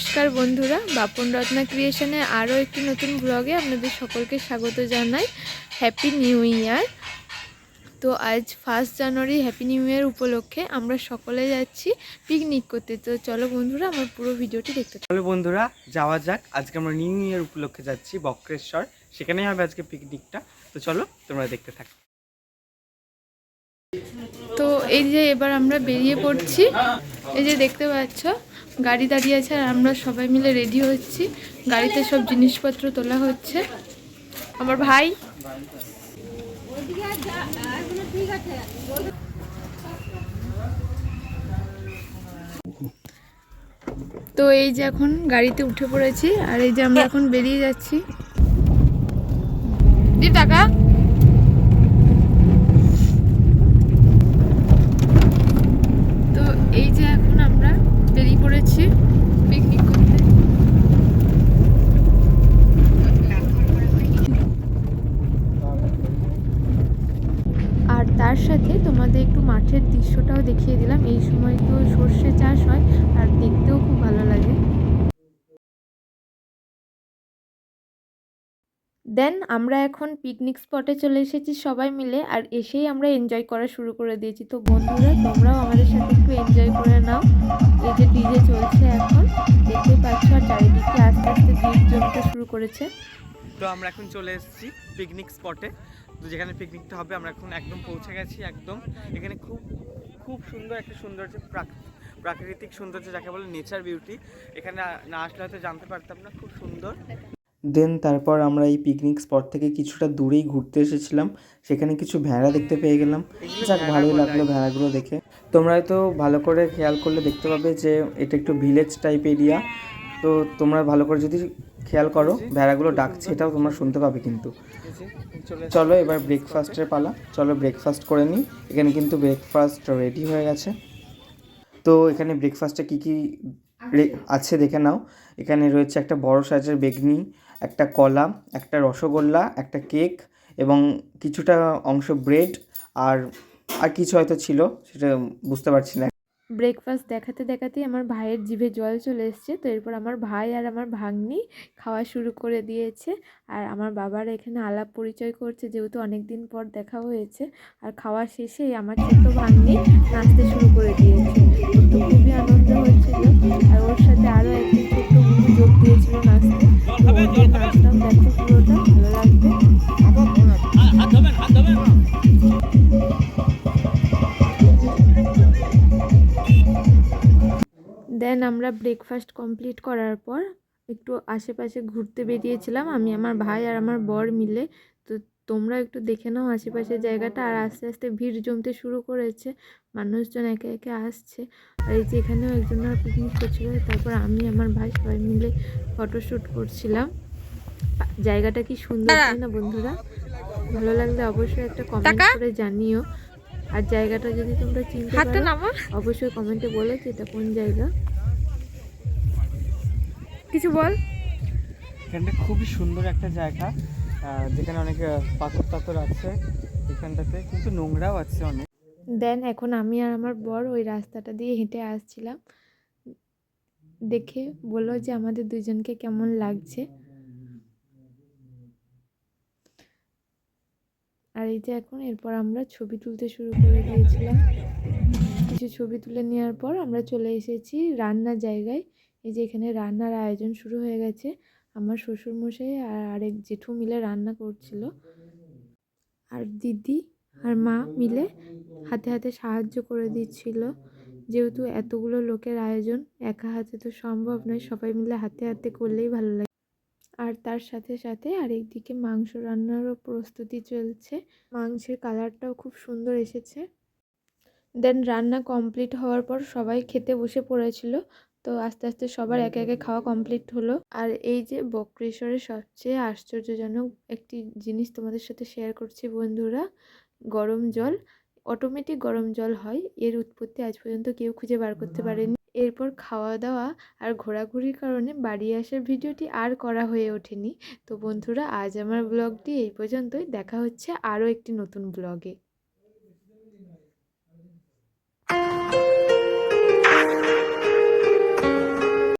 নমস্কার বন্ধুরা বাপন রত্না ক্রিয়েশনে আরও একটি নতুন ব্লগে আপনাদের সকলকে স্বাগত জানাই। হ্যাপি নিউ ইয়ার তো আজ first January happy new year উপলক্ষে আমরা সকলে যাচ্ছি পিকনিক করতে। তো চলো বন্ধুরা আমার পুরো ভিডিওটি দেখতে চলো বন্ধুরা যাওয়া যাক। আজকে আমরা নিউ ইয়ার উপলক্ষে যাচ্ছি বক্রেশ্বর। সেখানেই হবে আজকে পিকনিকটা তো চলো তোমরা দেখতে থাকো। তো এই যে এবার আমরা বেরিয়ে পড়ছি। এই যে দেখতে পাচ্ছ গাড়ি দাঁড়িয়ে আছে আর আমরা সবাই মিলে রেডি হচ্ছি। গাড়িতে সব জিনিসপত্র তোলা হচ্ছে। আমার ভাই। তো এই যে এখন গাড়িতে উঠে পড়েছি আর এই যে আমরা এখন বেরিয়ে যাচ্ছি। টাকা তো এই যে এখন আমরা বেরিয়ে পড়েছি পিকনিক করতে আর তার সাথে তোমাদের একটু দৃশ্যটাও দেখিয়ে দিলাম। এই সময় তো সর্ষে চাষ হয়, আর দেখতেও খুব ভালো লাগে। দেন আমরা এখন পিকনিক স্পটে চলে এসেছি সবাই মিলে, আর এসেই আমরা এনজয় করা শুরু করে দিয়েছি। তো বন্ধুরা, তোমরাও আমাদের সাথে একটু এনজয় করে নাও। এই যে ডিজে চলছে এখন, দেখতে পাচ্ছ আর চারিদিকে আস্তে আস্তে ভিড় জমতে শুরু করেছে। তো আমরা এখন চলে এসেছি পিকনিক স্পটে তো যেখানে পিকনিকটা হবে আমরা এখন একদম পৌঁছে গেছি একদম। এখানে খুব খুব সুন্দর একটা সৌন্দর্য প্রাক- প্রাকৃতিক সৌন্দর্য যাকে বলে নেচার বিউটি এখানে না- না আসলে হয়তো জানতে পারতাম না খুব সুন্দর। দেন তারপর আমরা এই পিকনিক স্পট থেকে কিছুটা দূরেই ঘুরতে এসেছিলাম। সেখানে কিছু ভেড়া দেখতে পেয়ে গেলাম। যাক ভালোই লাগল ভেড়াগুলো দেখে। তোমরা হয়তো ভালো করে খেয়াল করলে দেখতে পাবে যে এটা একটু ভিলেজ টাইপ এরিয়া তো তোমরা ভালো করে যদি খেয়াল করো, ভেড়াগুলো ডাকছে, এটাও তোমরা শুনতে পাবে কিন্তু। চলো এবার ব্রেকফাস্টের পালা, চলো ব্রেকফাস্ট করে নিই। এখানে কিন্তু ব্রেকফাস্ট রেডি হয়ে গেছে। তো এখানে ব্রেকফাস্টে কী কী আছে দেখে নাও। এখানে রয়েছে একটা বড় সাইজের বেগনি, একটা কলা, একটা রসগোল্লা, একটা কেক এবং কিছুটা অংশ ব্রেড আর আর কিছু হয়তো ছিল, সেটা বুঝতে পারছি না। ব্রেকফাস্ট দেখাতে দেখাতেই আমার ভাইয়ের জিভে জল চলে এসছে। তো এরপর আমার ভাই আর আমার ভাগ্নি খাওয়া শুরু করে দিয়েছে। আর আমার বাবার এখানে আলাপ পরিচয় করছে, যেহেতু অনেক দিন পর দেখা হয়েছে। আর খাওয়া শেষে আমার ছোট্ট ভাগ্নি নাচতে শুরু করে দিয়েছে। তো খুবই আনন্দ হচ্ছিল আর ওর সাথে আরও একটি ছোট্ট যোগ দিয়েছিল নাচতে। তো নাচটাও দেখো পুরোটা। দেন আমরা ব্রেকফাস্ট কমপ্লিট করার পর একটু আশেপাশে ঘুরতে বেরিয়েছিলাম। আমি আমার ভাই আর আমার বর মিলে। তো তোমরা একটু দেখে নাও আশেপাশের জায়গাটা। আর আস্তে আস্তে ভিড় জমতে শুরু করেছে। মানুষজন একে একে আসছে। আর এই যে এখানেও একজনের পিকনিক করছিল। তারপর আমি আমার ভাই সবাই মিলে ফটোশ্যুট করছিলাম। জায়গাটা কি সুন্দর তাই না বন্ধুরা? ভালো লাগলে অবশ্যই একটা কমেন্ট করে জানিও। আর জায়গাটা যদি তোমরা চিনতে পারো অবশ্যই কমেন্টে বলো যে এটা কোন জায়গা। কিছু বল। এখানটা খুবই সুন্দর একটা জায়গা যেখানে অনেক পাথর টাথর আছে এখানটাতে কিন্তু নোংরাও আছে অনেক। দেন এখন আমি আর আমার বর ওই রাস্তাটা দিয়ে হেঁটে আসছিলাম। দেখে বলল যে আমাদের দুজনকে কেমন লাগছে। আর এই যে এখন এরপর আমরা ছবি তুলতে শুরু করে দিয়েছিলাম। কিছু ছবি তুলে নেওয়ার পর আমরা চলে এসেছি রান্নার জায়গায়। এই যে এখানে রান্নার আয়োজন শুরু হয়ে গেছে। আমার শ্বশুরমশাই আর আরেক জেঠু মিলে রান্না করছিল। আর দিদি আর মা মিলে হাতে হাতে সাহায্য করে দিচ্ছিল। যেহেতু এতগুলো লোকের আয়োজন, একা হাতে তো সম্ভব নয়, সবাই মিলে হাতে হাতে করলেই ভালো লাগে। আর তার সাথে সাথে আরেকদিকে মাংস রান্নারও প্রস্তুতি চলছে। মাংসের কালারটাও খুব সুন্দর এসেছে। দেন রান্না কমপ্লিট হওয়ার পর সবাই খেতে বসে পড়েছিল। তো আস্তে আস্তে সবার একে একে খাওয়া কমপ্লিট হলো। আর এই যে বক্রেশ্বরের সবচেয়ে আশ্চর্যজনক একটি জিনিস তোমাদের সাথে শেয়ার করছি বন্ধুরা গরম জল। অটোমেটিক গরম জল হয় এর উৎপত্তি আজ পর্যন্ত কেউ খুঁজে বার করতে পারেনি। এরপর খাওয়া দাওয়া আর ঘোরাঘুরির কারণে বাড়ি আসার ভিডিওটি আর করা হয়ে ওঠেনি। তো বন্ধুরা আজ আমার ব্লগটি এই পর্যন্তই। দেখা হচ্ছে আরও একটি নতুন ব্লগে